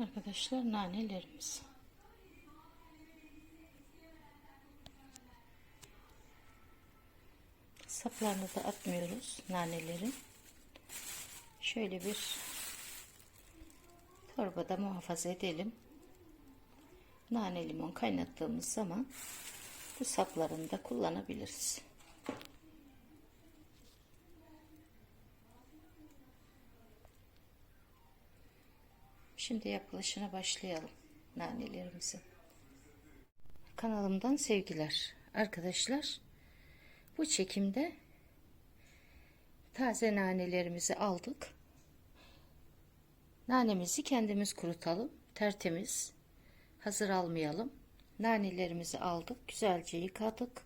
Arkadaşlar nanelerimiz. Saplarını da atmıyoruz nanelerin. Şöyle bir torbada muhafaza edelim. Nane limon kaynattığımız zaman bu saplarını da kullanabiliriz. Şimdi yapılışına başlayalım nanelerimizin. Kanalımdan sevgiler. Arkadaşlar bu çekimde taze nanelerimizi aldık. Nanemizi kendimiz kurutalım. Tertemiz. Hazır almayalım. Nanelerimizi aldık. Güzelce yıkadık.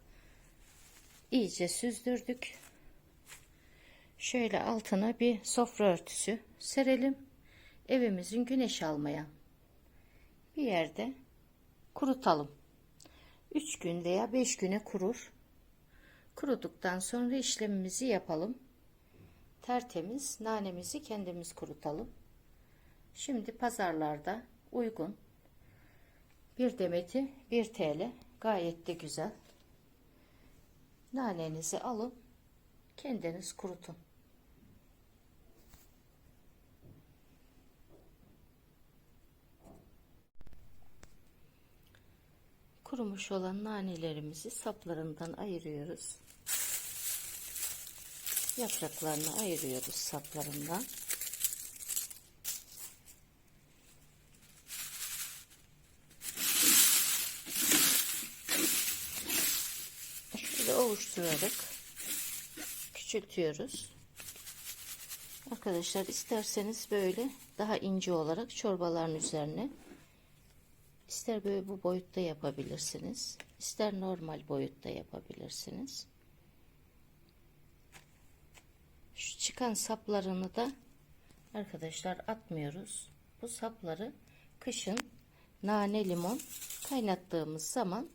İyice süzdürdük. Şöyle altına bir sofra örtüsü serelim. Evimizin güneş almayan bir yerde kurutalım. 3 gün veya 5 güne kurur. Kuruduktan sonra işlemimizi yapalım. Tertemiz nanemizi kendimiz kurutalım. Şimdi pazarlarda uygun bir demeti 1 TL gayet de güzel. Nanenizi alın kendiniz kurutun. Kurumuş olan nanelerimizi saplarından ayırıyoruz. Yapraklarını ayırıyoruz saplarından. Şöyle ovuşturarak küçültüyoruz. Arkadaşlar isterseniz böyle daha ince olarak çorbaların üzerine ister böyle bu boyutta yapabilirsiniz. ister normal boyutta yapabilirsiniz. Şu çıkan saplarını da arkadaşlar atmıyoruz. Bu sapları kışın nane limon kaynattığımız zaman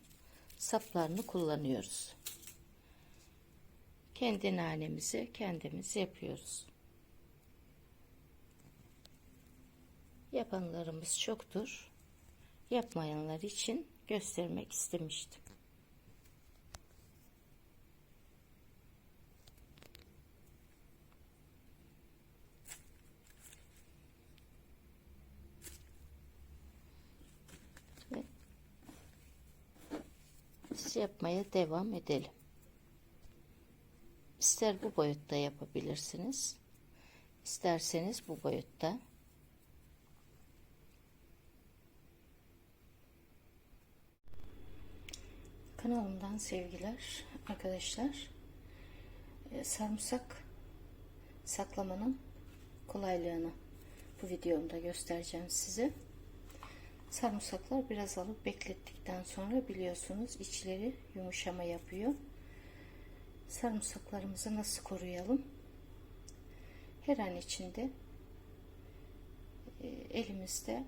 saplarını kullanıyoruz. Kendi nanemizi kendimiz yapıyoruz. Yapanlarımız çoktur. Yapmayanlar için göstermek istemiştim. Ve yapmaya devam edelim. İster bu boyutta yapabilirsiniz. İsterseniz bu boyutta. Kanalımdan sevgiler arkadaşlar. Ee, sarımsak saklamanın kolaylığını bu videomda göstereceğim size. Sarımsaklar biraz alıp beklettikten sonra biliyorsunuz içleri yumuşama yapıyor. Sarımsaklarımızı nasıl koruyalım? Her an içinde e, elimizde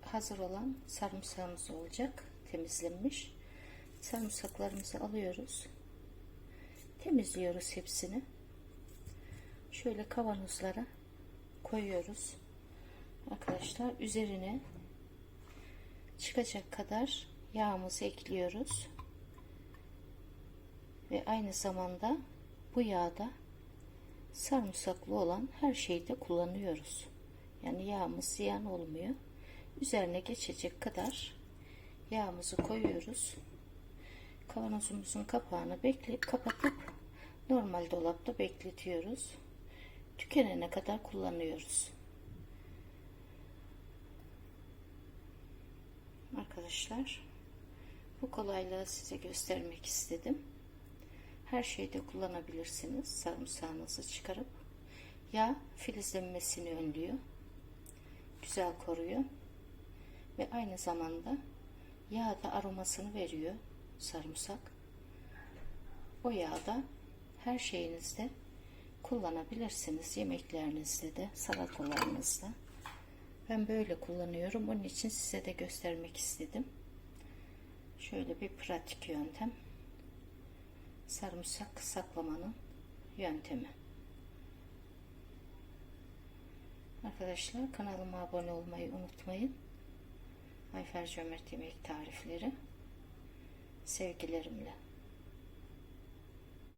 hazır olan sarımsağımız olacak. Temizlenmiş. Sarımsaklarımızı alıyoruz. Temizliyoruz hepsini. Şöyle kavanozlara koyuyoruz. Arkadaşlar üzerine çıkacak kadar yağımızı ekliyoruz. Ve aynı zamanda bu yağda sarımsaklı olan her şeyi de kullanıyoruz. Yani yağımız ziyan olmuyor. Üzerine geçecek kadar yağımızı koyuyoruz. Kavanozumuzun kapağını bekle kapatıp normal dolapta bekletiyoruz. Tükenene kadar kullanıyoruz. Arkadaşlar bu kolaylığı size göstermek istedim. Her şeyde kullanabilirsiniz. Sarımsağınızı çıkarıp yağ filizlenmesini önlüyor. Güzel koruyor. Ve aynı zamanda yağ da aromasını veriyor sarımsak. O yağda her şeyinizde kullanabilirsiniz. Yemeklerinizde de, salatalarınızda. Ben böyle kullanıyorum. Onun için size de göstermek istedim. Şöyle bir pratik yöntem. Sarımsak saklamanın yöntemi. Arkadaşlar kanalıma abone olmayı unutmayın. Ayfer Cömert Yemek Tarifleri sevgilerimle.